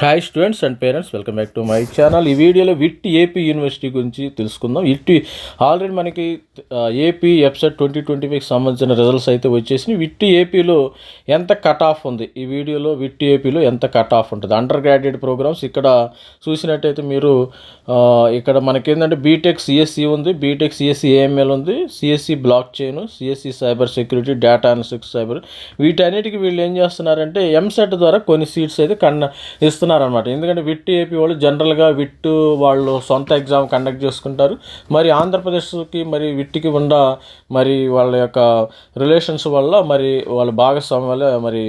Hi students and parents welcome back to my channel ఈ వీడియోలో VIT AP university గురించి తెలుసుకుందాం. ఇట్ ఆల్రెడీ మనకి ఏపీ ఎఫ్సెట్ ట్వంటీ ట్వంటీ ఫైవ్కి సంబంధించిన రిజల్ట్స్ అయితే వచ్చేసినాయి. విట్ ఏపీలో ఎంత కట్ ఆఫ్ ఉంది? ఈ వీడియోలో విట్ ఏపీలో ఎంత కట్ ఆఫ్ ఉంటుంది? అండర్ గ్రాడ్యుయేట్ ప్రోగ్రామ్స్ ఇక్కడ చూసినట్టయితే మీరు uh, ఇక్కడ మనకి ఏంటంటే బీటెక్ సిఎస్సి ఉంది. బీటెక్ సిఎస్సి ఏఎంఎల్ ఉంది. CSE blockchain CSE cyber security data analytics cyber వీటన్నిటికీ వీళ్ళు ఏం చేస్తున్నారంటే ఎంసెట్ ద్వారా కొన్ని సీట్స్ అయితే కన్న ఇస్తున్నారనమాట ఎందుకంటే విట్ ఏపీ వాళ్ళు జనరల్గా విట్ వాళ్ళు సొంత ఎగ్జామ్ కండక్ట్ చేసుకుంటారు. మరి ఆంధ్రప్రదేశ్కి మరి విట్టికి ఉన్న మరి వాళ్ళ యొక్క రిలేషన్స్ వల్ల మరి వాళ్ళ భాగస్వామి వల్ల మరి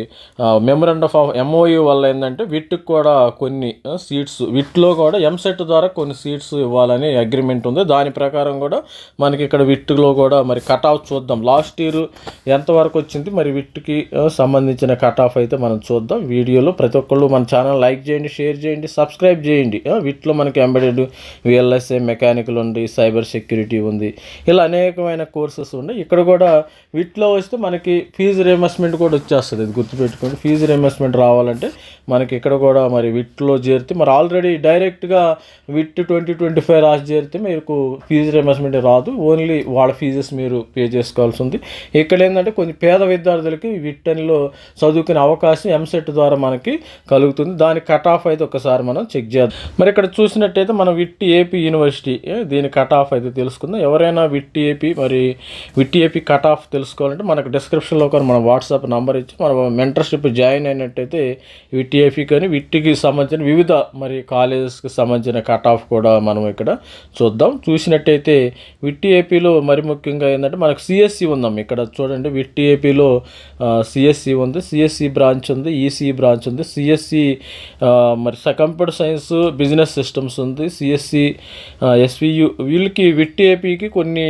మెమరండ్ ఆఫ్ ఎంఓయూ వల్ల ఏంటంటే విట్కి కూడా కొన్ని సీట్స్ విట్లో కూడా ఎంసెట్ ద్వారా కొన్ని సీట్స్ ఇవ్వాలని అగ్రిమెంట్ ఉంది. దాని ప్రకారం కూడా మనకి ఇక్కడ విట్టులో కూడా మరి కట్ ఆఫ్ చూద్దాం. లాస్ట్ ఇయర్ ఎంతవరకు వచ్చింది? మరి విట్టుకి సంబంధించిన కట్ ఆఫ్ అయితే మనం చూద్దాం. వీడియోలో ప్రతి ఒక్కళ్ళు మన ఛానల్ లైక్ చేయండి షేర్ చేయండి సబ్స్క్రైబ్ చేయండి. వీటిలో మనకి ఎంబెడెడ్ విఎల్ఎస్ఏ మెకానికల్ ఉంది సైబర్ సెక్యూరిటీ ఉంది ఇలా అనేకమైన కోర్సెస్ ఉన్నాయి. ఇక్కడ కూడా వీటిలో వస్తే మనకి ఫీజు రియంబర్స్మెంట్ కూడా వచ్చేస్తుంది. ఇది గుర్తుపెట్టుకోండి ఫీజు రియంబర్స్మెంట్ రావాలంటే మనకి ఇక్కడ కూడా మరి వీటిలో చేరితే మరి ఆల్రెడీ డైరెక్ట్గా విట్ ట్వంటీ ట్వంటీ ఫైవ్ రాసి చేరితే మీకు ఫీజు రియంబర్స్మెంట్ రాదు. ఓన్లీ వాళ్ళ ఫీజెస్ మీరు పే చేసుకోవాల్సి ఉంది. ఇక్కడ ఏంటంటే కొన్ని పేద విద్యార్థులకి విట్టనిలో చదువుకునే అవకాశం ఎంసెట్ ద్వారా మనకి కలుగుతుంది. దాని కట్ ఆఫ్ అయితే ఒకసారి మనం చెక్ చేద్దాం. మరి ఇక్కడ చూసినట్టయితే మనం విట్ ఏపీ యూనివర్సిటీ దీని కట్ ఆఫ్ అయితే తెలుసుకుందాం. ఎవరైనా విట్ ఏపీ మరి విట్ ఏపీ కట్ ఆఫ్ తెలుసుకోవాలంటే మనకు డిస్క్రిప్షన్లో కూడా మన వాట్సాప్ నంబర్ ఇచ్చి మన మెంటర్షిప్ జాయిన్ అయినట్టయితే విట్ ఏపీ కానీ విట్టికి సంబంధించిన వివిధ మరి కాలేజెస్కి సంబంధించిన కట్ ఆఫ్ కూడా మనం ఇక్కడ చూద్దాం. చూసినట్టయితే విట్టి ఏపీలో మరి ముఖ్యంగా ఏంటంటే మనకు సిఎస్సి ఉందాం ఇక్కడ. చూడండి విట్టి ఏపీలో సిఎస్సి ఉంది సిఎస్సి బ్రాంచ్ ఉంది ఈసీ బ్రాంచ్ ఉంది సిఎస్సి మరి కంప్యూటర్ సైన్స్ బిజినెస్ సిస్టమ్స్ ఉంది. సిఎస్సి ఎస్వియు వీళ్ళకి విట్ ఏపీకి కొన్ని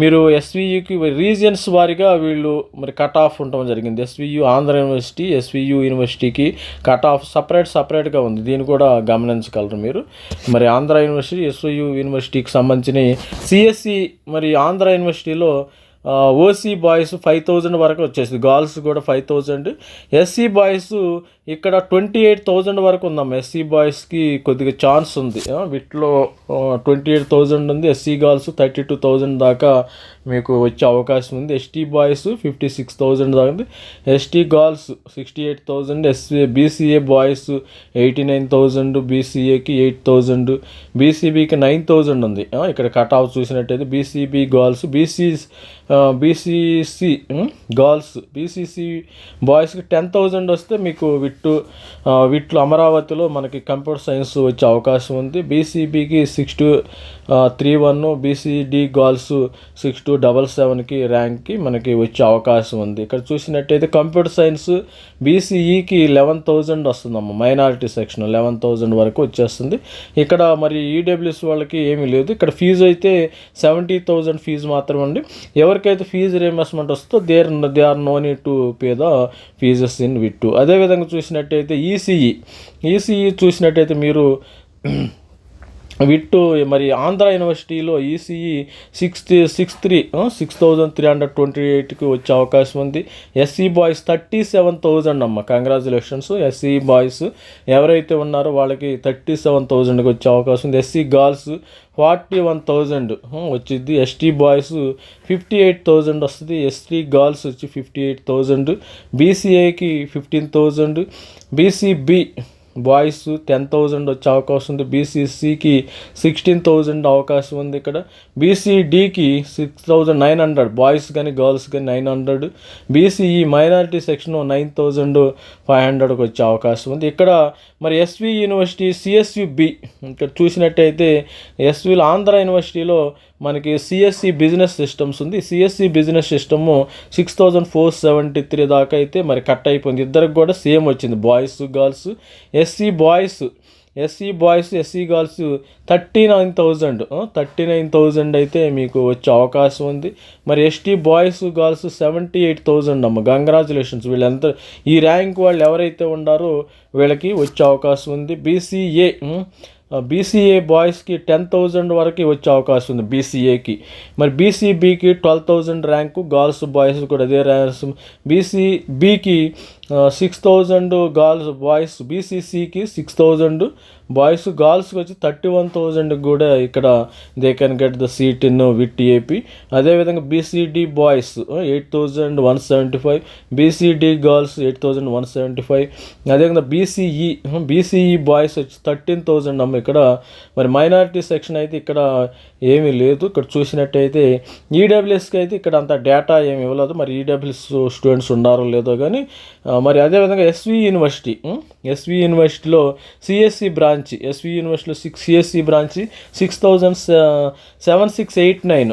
మీరు ఎస్వియుకి రీజియన్స్ వారీగా వీళ్ళు మరి కట్ ఆఫ్ ఉండడం జరిగింది. ఎస్వియు ఆంధ్ర యూనివర్సిటీ ఎస్వియు యూనివర్సిటీకి కట్ ఆఫ్ సపరేట్ సపరేట్గా ఉంది. దీన్ని కూడా గమనించగలరు మీరు. మరి ఆంధ్ర యూనివర్సిటీ ఎస్వియు యూనివర్సిటీకి సంబంధించిన సిఎస్సి మరి ఆంధ్ర యూనివర్సిటీలో ఓసీ బాయ్స్ ఫైవ్ థౌజండ్ వరకు వచ్చేసింది. గర్ల్స్ కూడా ఫైవ్ థౌజండ్ ఎస్సీ బాయ్స్ ఇక్కడ ట్వంటీ ఎయిట్ థౌజండ్ వరకు ఉందాం ఎస్సీ బాయ్స్కి కొద్దిగా ఛాన్స్ ఉంది. వీటిలో ట్వంటీ ఎయిట్ థౌజండ్ ఉంది. SC girls thirty two thousand దాకా మీకు వచ్చే అవకాశం ఉంది. ST boys fifty six thousand దాకా ఉంది. ST girls sixty eight thousand SC BCA boys eighty nine thousand బీసీఏకి eight thousand బీసీబీకి నైన్ థౌజండ్ ఉంది. ఇక్కడ కట్ ఆఫ్ చూసినట్టయితే BCB girls BC BCC girls BCC బాయ్స్కి టెన్ థౌజండ్ వస్తే మీకు విట్టు వీటిలో అమరావతిలో మనకి కంప్యూటర్ సైన్స్ వచ్చే అవకాశం ఉంది. బీసీబీకి six two three one BCD girls six two double సెవెన్కి ర్యాంక్కి మనకి వచ్చే అవకాశం ఉంది. ఇక్కడ చూసినట్టయితే కంప్యూటర్ సైన్స్ బీసీఈకి లెవెన్ థౌజండ్ వస్తుందమ్మ మైనారిటీ సెక్షన్ లెవెన్ థౌజండ్ వరకు వచ్చేస్తుంది. ఇక్కడ మరి ఈడబ్ల్యూఎస్ వాళ్ళకి ఏమీ లేదు. ఇక్కడ ఫీజు అయితే సెవెంటీ థౌజండ్ ఫీజు మాత్రమే అండి. ఎవరికైతే ఫీజు రియంబర్స్మెంట్ వస్తుందో there they are no need to pay the fees in VIT అదేవిధంగా చూసినట్టయితే ఈసీఈ ఈసీఈ చూసినట్టయితే మీరు విట్టు మరి ఆంధ్ర యూనివర్సిటీలో ECE six six three six thousand three hundred twenty ఎయిట్కి వచ్చే అవకాశం ఉంది. SC boys thirty seven thousand అమ్మ. కంగ్రాచులేషన్స్ ఎస్సీ బాయ్స్ ఎవరైతే ఉన్నారో వాళ్ళకి థర్టీ సెవెన్ థౌజండ్కి వచ్చే అవకాశం ఉంది. SC girls forty one thousand వచ్చింది ST boys fifty eight thousand వస్తుంది. ఎస్టీ గర్ల్స్ వచ్చి fifty eight thousand బీసీఏకి fifteen thousand BCB boys ten thousand వచ్చే అవకాశం ఉంది. బీసీసీకి సిక్స్టీన్ థౌజండ్ అవకాశం ఉంది ఇక్కడ. బీసీడీకి six thousand nine hundred boys కానీ గర్ల్స్ కానీ nine hundred. BCE minority section nine thousand five హండ్రెడ్కి వచ్చే అవకాశం ఉంది. ఇక్కడ మరి ఎస్వి యూనివర్సిటీ సిఎస్యుబి ఇక్కడ చూసినట్టయితే ఎస్విలో ఆంధ్ర యూనివర్సిటీలో మనకి సిఎస్సి బిజినెస్ సిస్టమ్స్ ఉంది. CSE business system six thousand four seventy three దాకా అయితే మరి కట్ అయిపోయింది. ఇద్దరికి కూడా సేమ్ వచ్చింది. Boys girls SC boys SC boys SC girls thirty nine thousand thirty nine thousand అయితే మీకు వచ్చే అవకాశం ఉంది. మరి ST boys girls seventy eight thousand అమ్మ. కంగ్రాచులేషన్స్ వీళ్ళంతా ఈ ర్యాంక్ వాళ్ళు ఎవరైతే ఉన్నారో వీళ్ళకి వచ్చే అవకాశం ఉంది. బీసీఏ బీసీఏ బాయ్స్కి టెన్ థౌజండ్ వరకు వచ్చే అవకాశం ఉంది బీసీఏకి మరి బీసీబీకి twelve thousand rank girls boys కూడా అదే ర్యాంక్స్ బీసీబీకి సిక్స్ థౌజండ్ గర్ల్స్ బాయ్స్ బీసీసీకి సిక్స్ థౌజండ్ బాయ్స్ గర్ల్స్కి వచ్చి థర్టీ వన్ థౌజండ్ కూడా ఇక్కడ they can get the seat in VIT AP అదేవిధంగా BCD boys eight thousand one seventy five. BCD girls eight thousand one seventy five. అదేవిధంగా BCE BCE boys వచ్చి thirteen thousand అమ్మ ఇక్కడ. మరి మైనారిటీ సెక్షన్ అయితే ఇక్కడ ఏమీ లేదు. ఇక్కడ చూసినట్టయితే ఈడబ్ల్యూఎస్కి అయితే ఇక్కడ అంత డేటా ఏమి ఇవ్వలేదు. మరి ఈడబ్ల్యూఎస్ స్టూడెంట్స్ ఉన్నారో లేదో కానీ మరి అదేవిధంగా ఎస్వి యూనివర్సిటీ ఎస్వి యూనివర్సిటీలో సిఎస్సి బ్రాంచ్ ఎస్వి యూనివర్సిటీలో six CSC branch six thousand seven six eight nine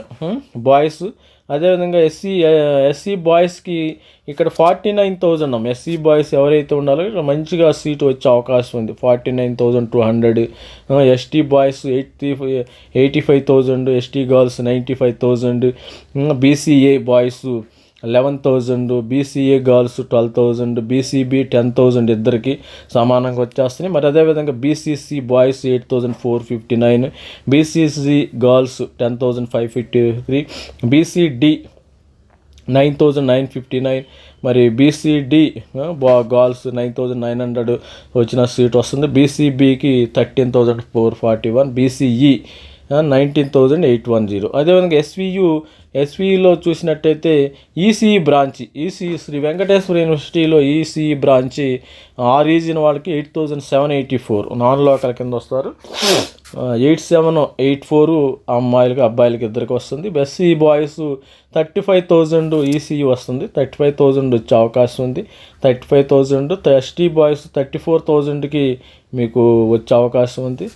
boys అదేవిధంగా ఎస్సీ ఎస్సీ బాయ్స్కి ఇక్కడ ఫార్టీ నైన్ థౌజండ్ అమ్మ ఎస్సీ బాయ్స్ ఎవరైతే ఉండాలో ఇక్కడ మంచిగా సీట్ వచ్చే అవకాశం ఉంది. Forty nine thousand two hundred ST boys eighty eighty five thousand ST girls ninety five thousand BCA boys eleven thousand BCA girls twelve thousand BCB ten thousand ఇద్దరికి సమానంగా వచ్చేస్తున్నాయి. మరి అదేవిధంగా BCC boys eight thousand four fifty nine BCC girls ten thousand five fifty three BCD nine thousand nine fifty nine మరి BCD బా girls nine thousand nine hundred వచ్చిన seat వస్తుంది. బీసీబీకి thirteen thousand four forty one BCE nineteen thousand eight one zero అదేవిధంగా SVU ఎస్వీలో చూసినట్టయితే ECE branch ECE Sri Venkateswara యూనివర్సిటీలో ECE branch ఆ region వాళ్ళకి eight thousand seven eighty four. Non local కింద వస్తారు. ఎయిట్ సెవెన్ ఎయిట్ ఫోర్ అమ్మాయిలకి అబ్బాయిలకి ఇద్దరికి వస్తుంది. బెస్సీ boys e thirty five thousand ECE వస్తుంది. థర్టీ ఫైవ్ థౌజండ్ వచ్చే అవకాశం ఉంది. Thirty five thousand ST boys thirty four థౌజండ్కి మీకు వచ్చే అవకాశం ఉంది.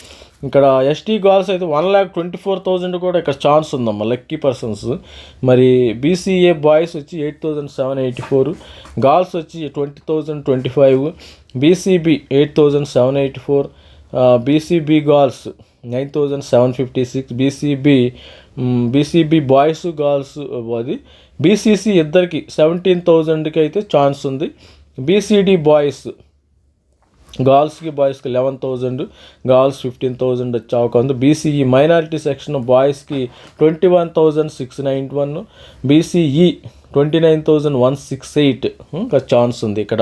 ఇక్కడ ఎస్టీ గర్ల్స్ అయితే one lakh twenty four thousand కూడా ఇక్కడ ఛాన్స్ ఉందమ్మా లక్కీ పర్సన్స్ మరి బీసీఏ బాయ్స్ వచ్చి eight thousand seven eighty four girls వచ్చి twenty thousand twenty five BCB eight thousand seven eighty four BCB girls nine thousand seven fifty six BCB BCB boys girls అది. BCC ఇద్దరికి seventeen థౌజండ్కి అయితే chance ఉంది. BCD boys గర్ల్స్కి బాయ్స్కి eleven thousand girls fifteen thousand వచ్చే అవకాశం ఉంది బీసీఈ మైనారిటీ సెక్షన్ బాయ్స్కి twenty one thousand six ninety one BCE twenty nine thousand one six eight ఇంకా ఛాన్స్ ఉంది ఇక్కడ.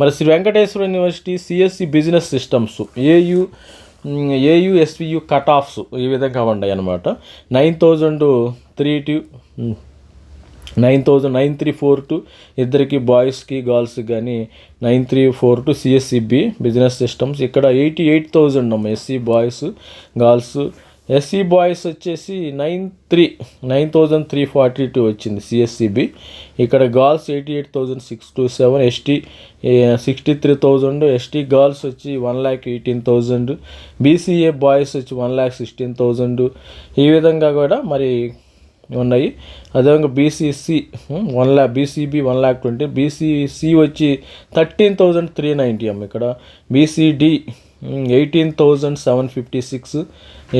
మరి Sri Venkateswara university CSC business systems AU AU SVU cutoffs ఈ విధంగా ఉన్నాయి అనమాట nine thousand three two nine thousand nine three four two ఇద్దరికి బాయ్స్కి గర్ల్స్కి కానీ nine three four two CSCB business systems. ఇక్కడ ఎయిటీ ఎయిట్ థౌజండ్ అమ్మ SC boys girls. SC boys వచ్చేసి nine three nine thousand three forty two వచ్చింది CSCB ఇక్కడ girls eighty eight thousand six two seven ST sixty three thousand ST girls వచ్చి one lakh eighteen thousand BCA boys వచ్చి one lakh sixteen thousand. ఈ విధంగా కూడా మరి ఉన్నాయి. అదేవిధంగా BCC one lakh BCB one lakh twenty BCC వచ్చి థర్టీన్ థౌజండ్ త్రీ నైంటీ అమ్మ ఇక్కడ. BCD eighteen thousand seven fifty six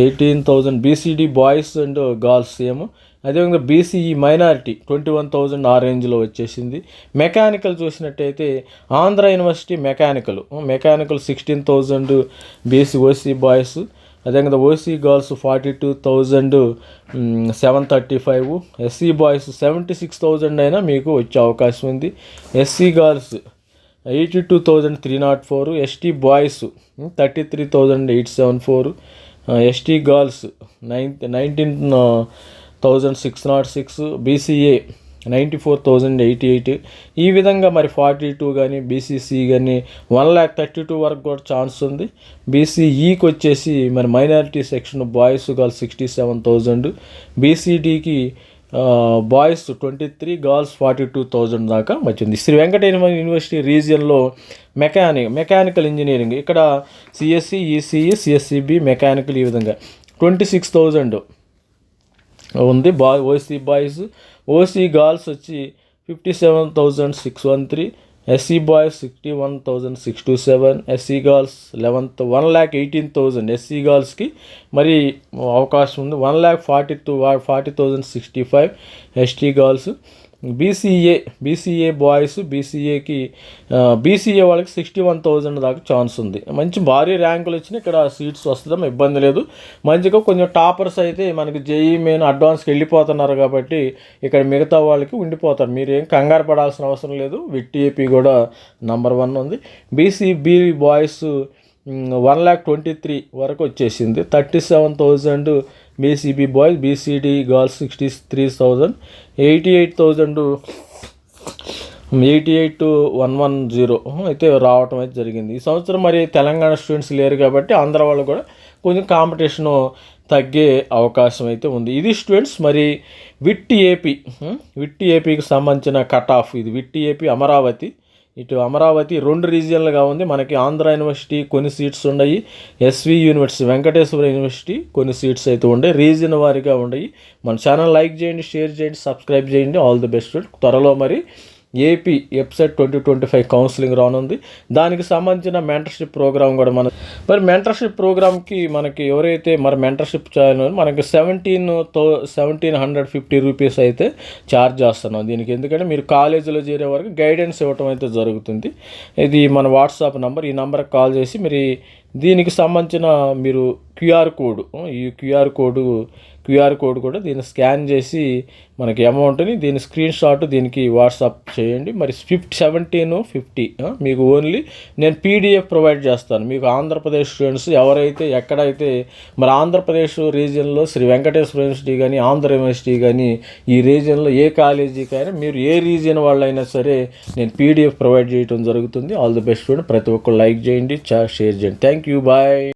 eighteen thousand BCD boys and girls same అదేవిధంగా BCE minority twenty one thousand ఆ రేంజ్లో వచ్చేసింది. మెకానికల్ చూసినట్టయితే Andhra university mechanical mechanical sixteen thousand BC OC boys అదేవిధంగా OC girls forty two thousand seven thirty five SC boys seventy six thousand అయినా మీకు వచ్చే అవకాశం ఉంది. SC girls eighty two thousand three nought four ST boys thirty three thousand eight seven four ST girls nine nineteen thousand six nought six BCA ninety four thousand eighty eight. ఈ విధంగా మరి forty two కానీ BCC కానీ one lakh thirty two వరకు కూడా chance ఉంది. బీసీఈకి వచ్చేసి మరి minority section boys girls sixty seven thousand. బీసీడీకి boys twenty three girls forty two thousand దాకా వచ్చింది. శ్రీ వెంకటేశ్వర యూనివర్సిటీ రీజియన్లో మెకానిక్ మెకానికల్ ఇంజనీరింగ్. ఇక్కడ సిఎస్సి ఈసీఈ సిఎస్సిబి మెకానికల్ ఈ విధంగా. Twenty six thousand. ఉంది. బా ఓసీ బాయ్స్ ఓసీ గర్ల్స్ వచ్చి fifty seven thousand six one three SC boys sixty one thousand six two seven SC girls eleventh one lakh eighteen thousand SC గర్ల్స్కి మరి అవకాశం ఉంది. One lakh forty two forty thousand sixty five ST girls BCA BCA boys బీసీఏకి BCA వాళ్ళకి sixty one thousand దాకా chance ఉంది. మంచి భారీ ర్యాంకులు వచ్చిన ఇక్కడ సీట్స్ వస్తుందాం ఇబ్బంది లేదు. మంచిగా కొంచెం టాపర్స్ అయితే మనకి జేఈ మెయిన్ అడ్వాన్స్కి వెళ్ళిపోతున్నారు కాబట్టి ఇక్కడ మిగతా వాళ్ళకి ఉండిపోతారు. మీరు ఏం కంగారు పడాల్సిన అవసరం లేదు. విట్టిఏపీ కూడా నంబర్ వన్ ఉంది. BCB boys one lakh twenty three వరకు వచ్చేసింది. Thirty seven thousand BCB boys BCD girls sixty three thousand eighty eight thousand eighty eight one one zero అయితే రావటం అయితే జరిగింది. ఈ సంవత్సరం మరి తెలంగాణ స్టూడెంట్స్ లేరు కాబట్టి ఆంధ్ర వాళ్ళు కూడా కొంచెం కాంపిటీషను తగ్గే అవకాశం అయితే ఉంది. ఇది స్టూడెంట్స్ మరి విట్టి ఏపీ uh-huh, విట్టి ఏపీకి సంబంధించిన కట్ ఆఫ్ ఇది. విట్టి ఏపీ అమరావతి ఇటు అమరావతి రెండు రీజియన్లుగా ఉంది. మనకి ఆంధ్ర యూనివర్సిటీ కొన్ని సీట్స్ ఉన్నాయి. ఎస్వి యూనివర్సిటీ వెంకటేశ్వర యూనివర్సిటీ కొన్ని సీట్స్ అయితే ఉన్నాయి. రీజియన్ వారిగా ఉన్నాయి. మన ఛానల్ లైక్ చేయండి షేర్ చేయండి సబ్స్క్రైబ్ చేయండి. All the best. త్వరలో మరి AP website twenty twenty five counselling రానుంది. దానికి సంబంధించిన మెంటర్షిప్ ప్రోగ్రామ్ కూడా మన మరి మెంటర్షిప్ ప్రోగ్రామ్కి మనకి ఎవరైతే మరి మెంటర్షిప్ చేయాలని మనకి సెవెంటీన్తో సెవెంటీన్ హండ్రెడ్ ఫిఫ్టీ రూపీస్ అయితే ఛార్జ్ చేస్తున్నాం దీనికి. ఎందుకంటే మీరు కాలేజీలో చేరే వరకు గైడెన్స్ ఇవ్వటం అయితే జరుగుతుంది. ఇది మన వాట్సాప్ నంబర్ ఈ నెంబర్కి కాల్ చేసి మీరు దీనికి సంబంధించిన మీరు క్యూఆర్ కోడ్ ఈ క్యూఆర్ కోడ్ క్యూఆర్ కోడ్ కూడా దీన్ని స్కాన్ చేసి మనకి అమౌంట్ని దీని స్క్రీన్ షాట్ దీనికి వాట్సాప్ చేయండి. మరి ఫిఫ్ట్ సెవెంటీన్ ఫిఫ్టీ మీకు ఓన్లీ నేను పీడిఎఫ్ ప్రొవైడ్ చేస్తాను. మీకు ఆంధ్రప్రదేశ్ స్టూడెంట్స్ ఎవరైతే ఎక్కడైతే మరి ఆంధ్రప్రదేశ్ రీజియన్లో శ్రీ వెంకటేశ్వర యూనివర్సిటీ కానీ ఆంధ్ర యూనివర్సిటీ కానీ ఈ రీజియన్లో ఏ కాలేజీకైనా మీరు ఏ రీజియన్ వాళ్ళైనా సరే నేను పీడిఎఫ్ ప్రొవైడ్ చేయడం జరుగుతుంది. ఆల్ ది బెస్ట్ స్టూడెంట్ ప్రతి ఒక్కరు లైక్ చేయండి చా- షేర్ చేయండి. Thank you bye